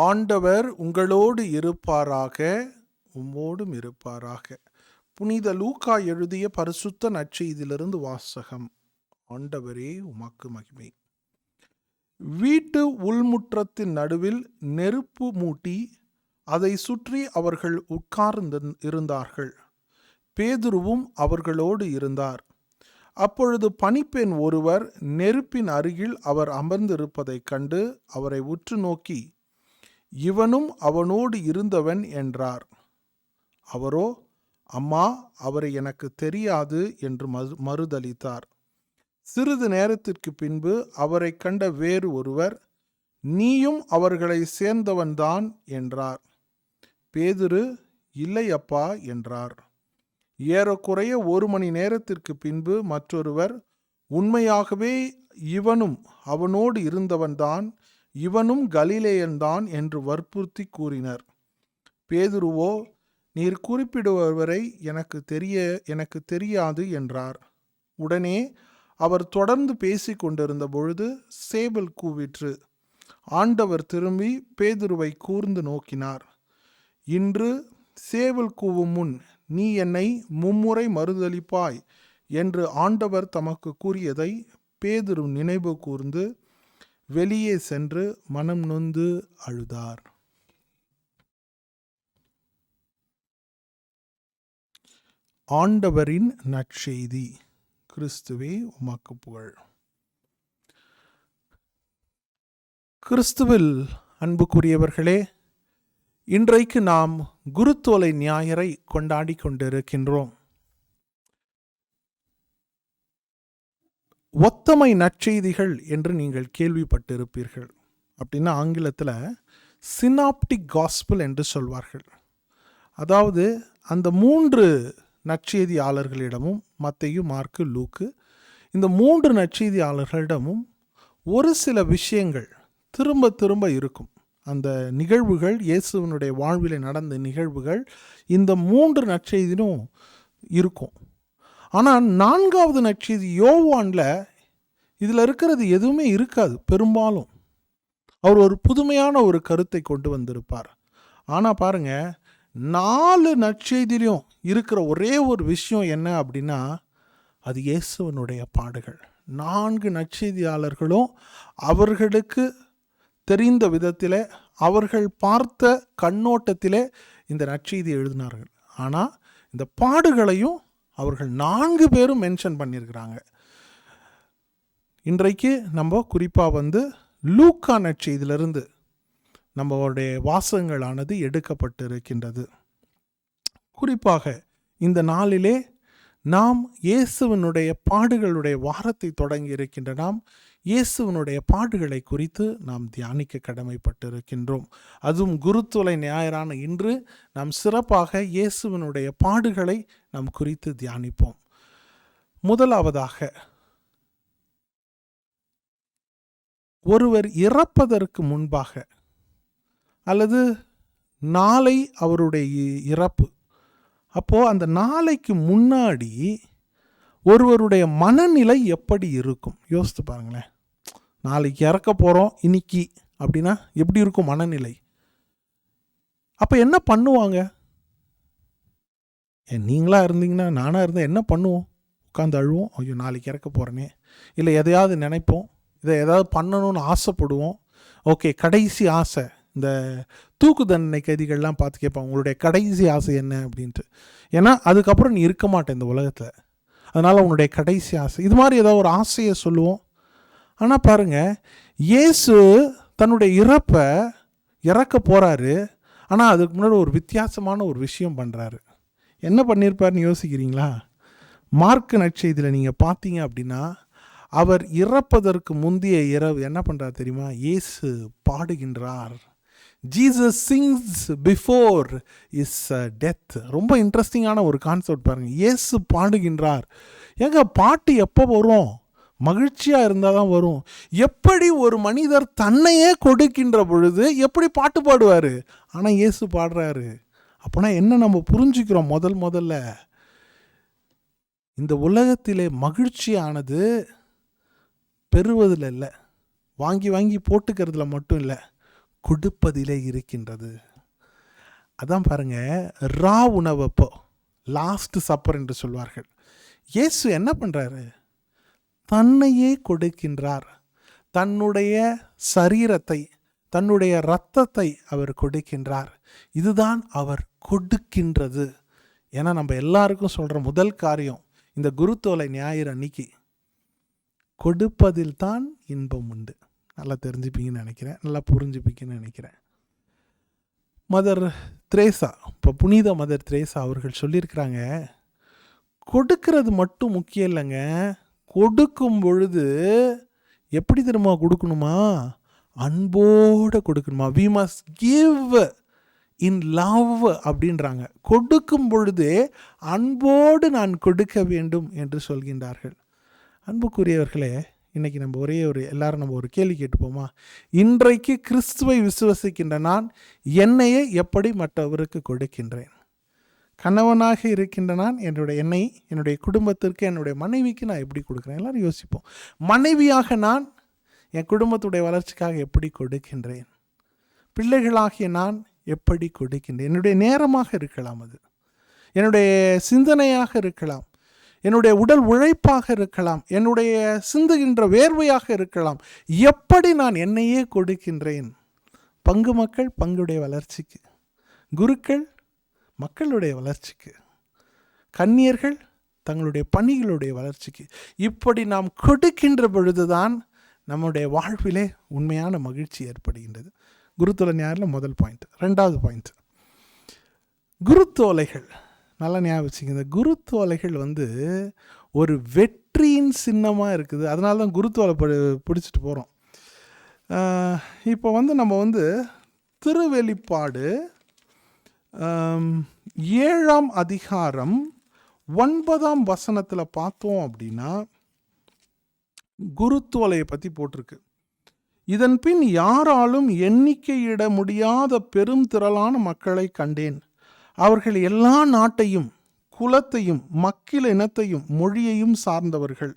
ஆண்டவர் உங்களோடு இருப்பாராக உம்மோடும் இருப்பாராக. புனித லூக்கா எழுதிய பரிசுத்த நற்செய்தியிலிருந்து வாசகம். ஆண்டவரே உமக்கு மகிமை. வீட்டு உள்முற்றத்தின் நடுவில் நெருப்பு மூட்டி அதை சுற்றி அவர்கள் உட்கார்ந்து இருந்தார்கள். பேதுருவும் அவர்களோடு இருந்தார். அப்பொழுது பணிப்பெண் ஒருவர் நெருப்பின் அருகில் அவர் அமர்ந்திருப்பதைக் கண்டு அவரை உற்று நோக்கி இவனும் அவனோடு இருந்தவன் என்றார். அவரோ அம்மா அவரை எனக்கு தெரியாது என்று மறு மறுதளித்தார் சிறிது நேரத்திற்கு பின்பு அவரை கண்ட வேறு ஒருவர் நீயும் அவர்களை சேர்ந்தவன்தான் என்றார். பேதுரு இல்லை அப்பா என்றார். ஏறக்குறைய ஒரு மணி நேரத்திற்கு பின்பு மற்றொருவர் உண்மையாகவே இவனும் அவனோடு இருந்தவன்தான் இவனும் கலிலேயன்தான் என்று வற்புறுத்தி கூறினர். பேதுருவோ நீர் குறிப்பிடுபவரை எனக்கு தெரிய எனக்கு தெரியாது என்றார். உடனே அவர் தொடர்ந்து பேசி கொண்டிருந்த பொழுது சேவல் கூவிற்று. ஆண்டவர் திரும்பி பேதுருவை கூர்ந்து நோக்கினார். இன்று சேவல் கூவும் முன் நீ என்னை மும்முறை மறுதளிப்பாய் என்று ஆண்டவர் தமக்கு கூறியதை பேதுரு நினைவு கூர்ந்து வெளியே சென்று மனம் நொந்து அழுதார். ஆண்டவரின் நற்செய்தி கிறிஸ்துவே உமக்கு புகழ். கிறிஸ்துவில் அன்புக்குரியவர்களே இன்றைக்கு நாம் குருத்தோலை ஞாயிறை கொண்டாடி கொண்டிருக்கின்றோம். ஒத்தமை நற்செய்திகள் என்று நீங்கள் கேள்விப்பட்டிருப்பீர்கள். அப்படின்னா ஆங்கிலத்தில் சினாப்டிக் காஸ்பிள் என்று சொல்வார்கள். அதாவது அந்த மூன்று நற்செய்தியாளர்களிடமும் மத்தையு மார்க்கு லூக்கு இந்த மூன்று நற்செய்தியாளர்களிடமும் ஒரு சில விஷயங்கள் திரும்ப திரும்ப இருக்கும். அந்த நிகழ்வுகள் இயேசுவனுடைய வாழ்வில் நடந்த நிகழ்வுகள் இந்த மூன்று நற்செய்தியும் இருக்கும். ஆனால் நான்காவது நற்செய்தி யோவானில் இதில் இருக்கிறது எதுவுமே இருக்காது பெரும்பாலும். அவர் ஒரு புதுமையான ஒரு கருத்தை கொண்டு வந்திருப்பார். ஆனால் பாருங்க நாலு நற்செய்திலையும் இருக்கிற ஒரே ஒரு விஷயம் என்ன அப்படின்னா அது இயேசுவனுடைய பாடுகள். நான்கு நற்செய்தியாளர்களும் அவர்களுக்கு தெரிந்த விதத்தில் அவர்கள் பார்த்த கண்ணோட்டத்திலே இந்த நற்செய்தி எழுதினார்கள். ஆனால் இந்த பாடுகளையும் அவர்கள் நான்கு பேரும் மென்ஷன் பண்ணியிருக்கிறாங்க. இன்றைக்கு நம்ம குறிப்பாக வந்து லூக்கா நற்செய்தியிலிருந்து நம்மளுடைய வாசகங்களானது எடுக்கப்பட்டு இருக்கின்றது குறிப்பாக இந்த நாளிலே நாம் இயேசுவனுடைய பாடுகளுடைய வாரத்தை தொடங்கி இருக்கின்ற நாம் இயேசுவனுடைய பாடுகளை குறித்து நாம் தியானிக்க கடமைப்பட்டிருக்கின்றோம். அதுவும் குருத்துளை ஞாயிறான இன்று நாம் சிறப்பாக இயேசுவனுடைய பாடுகளை நாம் குறித்து தியானிப்போம். முதலாவதாக ஒருவர் இறப்பதற்கு முன்பாக அல்லது நாளை அவருடைய இறப்பு. அப்போது அந்த நாளைக்கு முன்னாடி ஒருவருடைய மனநிலை எப்படி இருக்கும்? யோசித்து பாருங்களேன். நாளைக்கு இறக்க போகிறோம் இன்னைக்கு அப்படின்னா எப்படி இருக்கும் மனநிலை? அப்போ என்ன பண்ணுவாங்க? நீங்களாக இருந்தீங்கன்னா நானாக இருந்தால் என்ன பண்ணுவோம்? உட்காந்து அழுவோம். ஐயோ நாளைக்கு இறக்க போகிறேனே இல்லை எதையாவது நினைப்போம். இதை எதாவது பண்ணணும்னு ஆசைப்படுவோம். ஓகே கடைசி ஆசை. இந்த தூக்கு தண்டனை கைதிகள்லாம் பார்த்து கேட்பாங்க உங்களுடைய கடைசி ஆசை என்ன? அப்படின்ட்டு. ஏன்னா அதுக்கப்புறம் நீ இருக்க மாட்டேன் இந்த உலகத்தில். அதனால் உன்னுடைய கடைசி ஆசை. இது மாதிரி ஏதாவது ஒரு ஆசையை சொல்லுவோம். ஆனால் பாருங்கள் இயேசு தன்னுடைய இறப்பை இறக்க போகிறாரு ஆனால் அதுக்கு முன்னாடி ஒரு வித்தியாசமான ஒரு விஷயம் பண்ணுறாரு என்ன பண்ணியிருப்பாருன்னு யோசிக்கிறீங்களா? மார்க் நற்செய்தியில் நீங்கள் பார்த்தீங்க அப்படின்னா அவர் இறப்பதற்கு முந்தைய இரவு என்ன பண்ணுறார் தெரியுமா? இயேசு பாடுகின்றார். Jesus sings before is death ரொம்ப இன்ட்ரெஸ்டிங்கான ஒரு கான்செப்ட் பாருங்கள் இயேசு பாடுகின்றார். ஏங்க பாட்டு எப்போ வரும்? மகிழ்ச்சியாக இருந்தால் தான் வரும். எப்படி ஒரு மனிதர் தன்னையே கொடுக்கின்ற பொழுது எப்படி பாட்டு பாடுவார்? ஆனால் இயேசு பாடுறாரு. அப்போனா என்ன நம்ம புரிஞ்சுக்கிறோம் முதல் முதல்ல? இந்த உலகத்திலே மகிழ்ச்சியானது பெறுவதில் இல்லை. வாங்கி வாங்கி போட்டுக்கிறதுல மட்டும் இல்லை. கொடுப்பதிலே இருக்கின்றது. அதான் பாருங்கள் ரா உணவப்போ லாஸ்ட் சப்பர் என்று சொல்வார்கள். இயேசு என்ன பண்ணுறாரு தன்னையே கொடுக்கின்றார். தன்னுடைய சரீரத்தை தன்னுடைய இரத்தத்தை அவர் கொடுக்கின்றார். இதுதான் அவர் கொடுக்கின்றது. ஏன்னா நம்ம எல்லாருக்கும் சொல்கிற முதல் காரியம் இந்த குருத்தோலை ஞாயிறு அன்னைக்கு. கொடுப்பதில் தான் இன்பம் உண்டு. நல்லா தெரிஞ்சுப்பீங்கன்னு நினைக்கிறேன். நல்லா புரிஞ்சுப்பீங்கன்னு நினைக்கிறேன். மதர் திரேசா இப்போ புனித மதர் திரேசா அவர்கள் சொல்லியிருக்கிறாங்க கொடுக்கிறது மட்டும் முக்கியம் இல்லைங்க. கொடுக்கும் பொழுது எப்படி தெரியுமா கொடுக்கணுமா? அன்போடு கொடுக்கணுமா? We must give in love அப்படின்றாங்க. கொடுக்கும் பொழுதே அன்போடு நான் கொடுக்க வேண்டும் என்று சொல்கின்றார்கள். அன்புக்குரியவர்களே இன்றைக்கி நம்ம ஒரே ஒரு எல்லாரும் நம்ம ஒரு கேள்வி கேட்டுப்போமா? இன்றைக்கு கிறிஸ்துவை விசுவசிக்கின்ற நான் என்னையே எப்படி மற்றவருக்கு கொடுக்கின்றேன்? கணவனாக இருக்கின்ற நான் என்னுடைய என்னை என்னுடைய குடும்பத்திற்கு என்னுடைய மனைவிக்கு நான் எப்படி கொடுக்குறேன்? எல்லாரும் யோசிப்போம். மனைவியாக நான் என் குடும்பத்துடைய வளர்ச்சிக்காக எப்படி கொடுக்கின்றேன்? பிள்ளைகளாகிய நான் எப்படி கொடுக்கின்றேன்? என்னுடைய நேரமாக இருக்கலாம் அது. என்னுடைய சிந்தனையாக இருக்கலாம். என்னுடைய உடல் உழைப்பாக இருக்கலாம். என்னுடைய சிந்துகின்ற வேர்வையாக இருக்கலாம். எப்படி நான் என்னையே கொடுக்கின்றேன்? பங்கு மக்கள் பங்குடைய வளர்ச்சிக்கு. குருக்கள் மக்களுடைய வளர்ச்சிக்கு கன்னியர்கள் தங்களுடைய பணிகளுடைய வளர்ச்சிக்கு இப்படி நாம் கொடுக்கின்ற பொழுதுதான் நம்முடைய வாழ்விலே உண்மையான மகிழ்ச்சி ஏற்படுகின்றது. குருத்தோலை ஞாயிறில் முதல் பாயிண்ட் ரெண்டாவது பாயிண்ட் குருத்தோலைகள் நல்லா ஞாபகம் வச்சுங்க இந்த குருத்தோலைகள் வந்து ஒரு வெற்றியின் சின்னமாக இருக்குது. அதனால தான் குருத்தோலை படி பிடிச்சிட்டு போகிறோம் இப்போ வந்து நம்ம வந்து திருவெளிப்பாடு ஏழாம் அதிகாரம் ஒன்பதாம் வசனத்தில் பார்த்தோம் அப்படின்னா குருத்துவலையை பற்றி போட்டிருக்கு. இதன் பின் யாராலும் எண்ணிக்கையிட முடியாத பெரும் திரளான மக்களை கண்டேன். அவர்கள் எல்லா நாட்டையும் குலத்தையும் மக்கில் இனத்தையும் மொழியையும் சார்ந்தவர்கள்.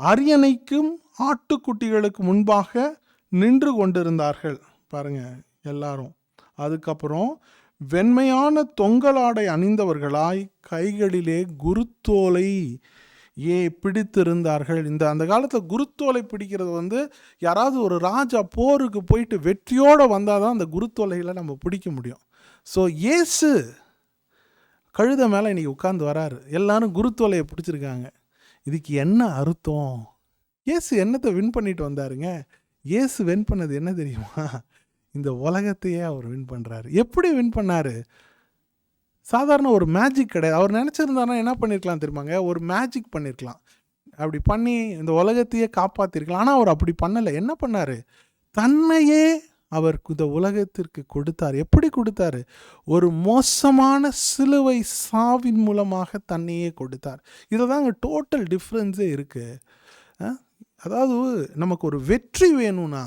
அரியணைக்கும் ஆட்டுக்குட்டிகளுக்கு முன்பாக நின்று கொண்டிருந்தார்கள். பாருங்க எல்லாரும். அதுக்கப்புறம் வெண்மையான தொங்கலாடை அணிந்தவர்களாய் கைகளிலே குருத்தோலை ஏ பிடித்திருந்தார்கள். இந்த அந்த காலத்தில் குருத்தோலை பிடிக்கிறது வந்து யாராவது ஒரு ராஜா போருக்கு போயிட்டு வெற்றியோடு வந்தால் தான் அந்த குருத்தோலைகளை நம்ம பிடிக்க முடியும். ஸோ இயேசு கழுத மேலே இன்றைக்கி உட்காந்து வராரு. எல்லாரும் குருத்தோலையை பிடிச்சிருக்காங்க. இதுக்கு என்ன அர்த்தம்? இயேசு என்னத்தை வின் பண்ணிட்டு வந்தாருங்க? ஏசு வின் பண்ணது என்ன தெரியுமா? இந்த உலகத்தையே அவர் வின் பண்ணுறாரு எப்படி வின் பண்ணாரு? சாதாரண ஒரு மேஜிக் கிடையாது. அவர் நினச்சிருந்தாருன்னா என்ன பண்ணியிருக்கலாம் தெரியுமாங்க? ஒரு மேஜிக் பண்ணியிருக்கலாம் அப்படி பண்ணி இந்த உலகத்தையே காப்பாற்றிருக்கலாம் ஆனால் அவர் அப்படி பண்ணலை. என்ன பண்ணார்? தன்னையே அவர் இந்த உலகத்திற்கு கொடுத்தார். எப்படி கொடுத்தாரு? ஒரு மோசமான சிலுவை சாவின் மூலமாக தன்னையே கொடுத்தார். இதில் தாங்க டோட்டல் டிஃப்ரென்ஸே இருக்குது அதாவது நமக்கு ஒரு வெற்றி வேணும்னா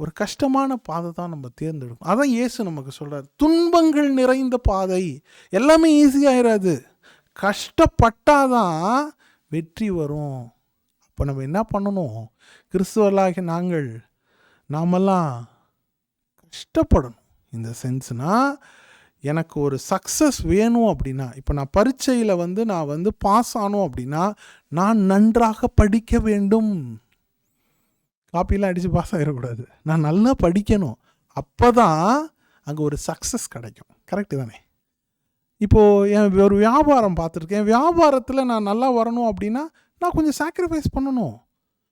ஒரு கஷ்டமான பாதை தான் நம்ம தேர்ந்தெடுக்கும் அதான் இயேசு நமக்கு சொல்கிறார் துன்பங்கள் நிறைந்த பாதை. எல்லாமே ஈஸியாயிராது கஷ்டப்பட்டாதான் வெற்றி வரும். அப்போ நம்ம என்ன பண்ணணும்? கிறிஸ்துவர்களாகிய நாங்கள் நாமெல்லாம் கஷ்டப்படணும். இந்த சென்ஸ்னால் எனக்கு ஒரு சக்ஸஸ் வேணும் அப்படின்னா இப்போ நான் பரீட்சையில் வந்து நான் வந்து பாஸ் ஆனோம் அப்படின்னா நான் நன்றாக படிக்க வேண்டும். காப்பிலாம் அடித்து பாஸ் ஆகிடக்கூடாது நான் நல்லா படிக்கணும். அப்போ தான் அங்கே ஒரு சக்ஸஸ் கிடைக்கும். கரெக்டு தானே? இப்போது என் ஒரு வியாபாரம் பார்த்துருக்கேன். வியாபாரத்தில் நான் நல்லா வரணும் அப்படின்னா நான் கொஞ்சம் சாக்ரிஃபைஸ் பண்ணணும்.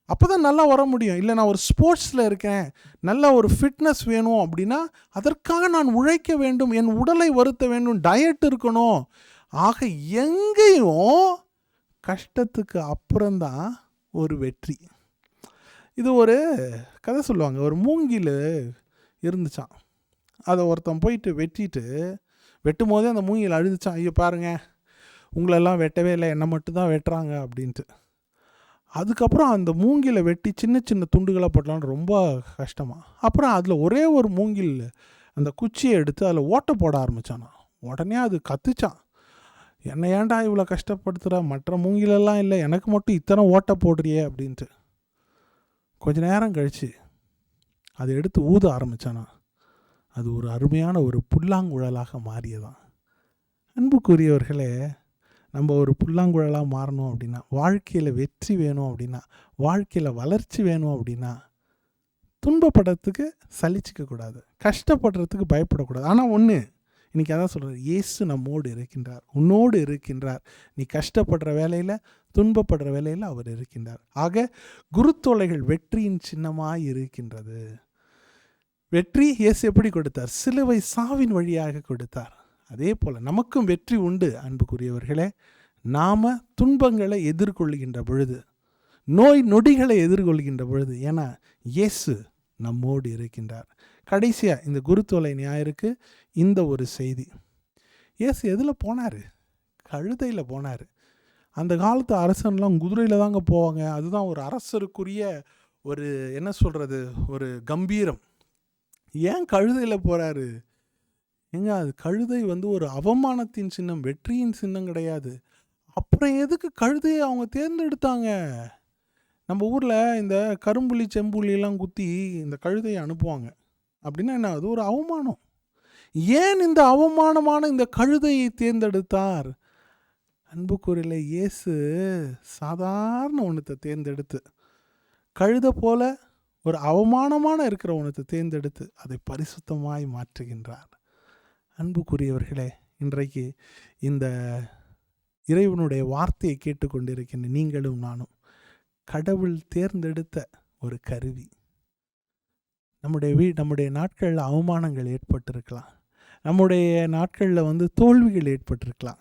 அப்போ தான் நல்லா வர முடியும். இல்லை நான் ஒரு ஸ்போர்ட்ஸில் இருக்கேன். நல்ல ஒரு ஃபிட்னஸ் வேணும் அப்படின்னா அதற்காக நான் உழைக்க வேண்டும். என் உடலை வருத்த வேண்டும். டயட் இருக்கணும். ஆக எங்கேயும் கஷ்டத்துக்கு அப்புறம்தான் ஒரு வெற்றி. இது ஒரு கதை சொல்லுவாங்க. ஒரு மூங்கில் இருந்துச்சான் அதை ஒருத்தன் போயிட்டு வெட்டிட்டு வெட்டும் போதே அந்த மூங்கில் அழுதுச்சான் ஐயோ பாருங்கள் உங்களெல்லாம் வெட்டவே இல்லை. என்னை மட்டும்தான் வெட்டுறாங்க அப்படின்ட்டு. அதுக்கப்புறம் அந்த மூங்கிலை வெட்டி சின்ன சின்ன துண்டுகளாக போட்டலான்னு ரொம்ப கஷ்டமாக அப்புறம் அதில் ஒரே ஒரு மூங்கில் அந்த குச்சியை எடுத்து அதில் ஓட்டை போட ஆரம்பித்தானா உடனே அது கத்துச்சான் என்னை ஏன்டா இவ்வளோ கஷ்டப்படுத்துகிற மற்ற மூங்கிலெல்லாம் இல்லை. எனக்கு மட்டும் இத்தனை ஓட்டை போடுறியே அப்படின்ட்டு. கொஞ்ச நேரம் கழிச்சு அதை எடுத்து ஊத ஆரம்பித்தானா அது ஒரு அருமையான ஒரு புல்லாங்குழலாக மாறியதான். அன்புக்குரியவர்களே நம்ம ஒரு புல்லாங்குழலாக மாறணும் அப்படின்னா வாழ்க்கையில் வெற்றி வேணும் அப்படின்னா வாழ்க்கையில் வளர்ச்சி வேணும் அப்படின்னா துன்பப்படுறதுக்கு சலிச்சிக்க கூடாது. கஷ்டப்படுறதுக்கு பயப்படக்கூடாது ஆனால் ஒன்று இன்றைக்கி அதான் சொல்கிறது இயேசு நம்மோடு இருக்கின்றார். உன்னோடு இருக்கின்றார். நீ கஷ்டப்படுற வேலையில் துன்பப்படுற வேலையில் அவர் இருக்கின்றார். ஆக குருத்தோலைகள் வெற்றியின் சின்னமாய் இருக்கின்றது. வெற்றி இயேசு எப்படி கொடுத்தார்? சிலுவை சாவின் வழியாக கொடுத்தார். அதே போல் நமக்கும் வெற்றி உண்டு அன்புக்குரியவர்களே. நாம் துன்பங்களை எதிர்கொள்கின்ற பொழுது நோய் நொடிகளை எதிர்கொள்கின்ற பொழுது ஏன்னா இயேசு நம்மோடு இருக்கின்றார். கடைசியாக இந்த குருத்தோலை ஞாயிற்கு இந்த ஒரு செய்தி. இயேசு எதில் போனார்? கழுதையில் போனார். அந்த காலத்து அரசன்லாம் குதிரையில் தாங்க போவாங்க. அதுதான் ஒரு அரசருக்குரிய ஒரு என்ன சொல்கிறது ஒரு கம்பீரம். ஏன் கழுதையில் போகிறாரு ஏங்க அது கழுதை வந்து ஒரு அவமானத்தின் சின்னம் வெற்றியின் சின்னம் கிடையாது. அப்புறம் எதுக்கு கழுதையை அவங்க தேர்ந்தெடுத்தாங்க? நம்ம ஊரில் இந்த கரும்புலி செம்புலியெல்லாம் குத்தி இந்த கழுதையை அனுப்புவாங்க. அப்படின்னா என்ன? அது ஒரு அவமானம். ஏன் இந்த அவமானமான இந்த கழுதையை தேர்ந்தெடுத்தார்? அன்புக்குறியில் இயேசு சாதாரண ஒன்றத்தை தேர்ந்தெடுத்து கழுதை போல ஒரு அவமானமான இருக்கிற ஒன்றத்தை தேர்ந்தெடுத்து அதை பரிசுத்தமாய் மாற்றுகின்றார். அன்புக்குரியவர்களே இன்றைக்கு இந்த இறைவனுடைய வார்த்தையை கேட்டுக்கொண்டிருக்கின்ற நீங்களும் நானும் கடவுள் தேர்ந்தெடுத்த ஒரு கருவி. நம்முடைய வீ நம்முடைய நாட்களில் அவமானங்கள் ஏற்பட்டிருக்கலாம். நம்முடைய நாட்களில் வந்து தோல்விகள் ஏற்பட்டிருக்கலாம்.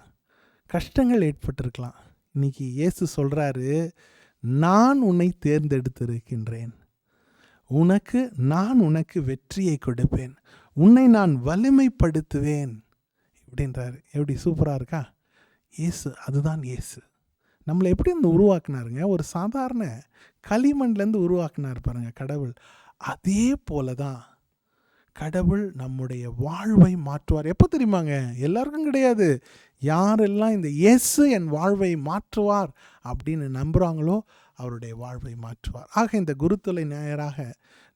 கஷ்டங்கள் ஏற்பட்டிருக்கலாம். இன்னைக்கு இயேசு சொல்கிறாரு நான் உன்னை தேர்ந்தெடுத்திருக்கின்றேன். உனக்கு நான் உனக்கு வெற்றியை கொடுப்பேன். உன்னை நான் வலிமைப்படுத்துவேன். அப்படின்றார் எப்படி? சூப்பராக இருக்கா? இயேசு அதுதான் இயேசு. நம்மளை எப்படி இந்த உருவாக்குனாருங்க? ஒரு சாதாரண களிமண்லேருந்து உருவாக்குனார் பாருங்கள் கடவுள். அதே போல தான் கடவுள் நம்முடைய வாழ்வை மாற்றுவார். எப்போ தெரியுமாங்க? எல்லாருக்கும் கிடையாது. யாரெல்லாம் இந்த இயேசு என் வாழ்வை மாற்றுவார் அப்படின்னு நம்புகிறாங்களோ அவருடைய வாழ்வை மாற்றுவார். ஆக இந்த குருத்தொலை ஞாயிறாக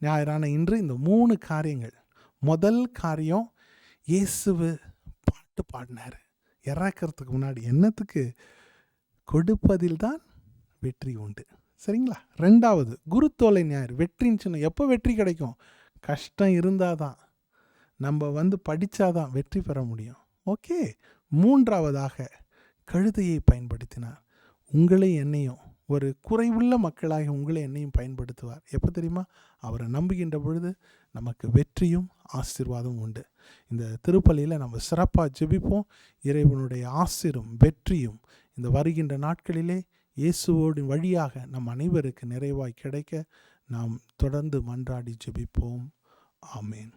ஞாயிறான இன்று இந்த மூணு காரியங்கள். முதல் காரியம் இயேசுவு பாட்டு பாடினார். இறக்கிறதுக்கு முன்னாடி என்னத்துக்கு? கொடுப்பதில் தான் வெற்றி உண்டு. சரிங்களா? ரெண்டாவது குருத்தோலை ஞாயிறு. வெற்றின்னு சொன்ன எப்போ வெற்றி கிடைக்கும்? கஷ்டம் இருந்தால் தான் நம்ம வந்து படித்தாதான் வெற்றி பெற முடியும். ஓகே. மூன்றாவதாக கழுதையை பயன்படுத்தினார். உங்களை என்னையும் ஒரு குறைவுள்ள மக்களாக உங்களை என்னையும் பயன்படுத்துவார். எப்போ தெரியுமா? அவரை நம்புகின்ற பொழுது நமக்கு வெற்றியும் ஆசீர்வாதம் உண்டு. இந்த திருப்பலியில் நம்ம சிறப்பாக ஜெபிப்போம். இறைவனுடைய ஆசிரும் வெற்றியும் இந்த வருகின்ற நாட்களிலே இயேசுவோடு வழியாக நம் அனைவருக்கு நிறைவாய் கிடைக்க நாம் தொடர்ந்து மன்றாடி ஜெபிப்போம். ஆமேன்.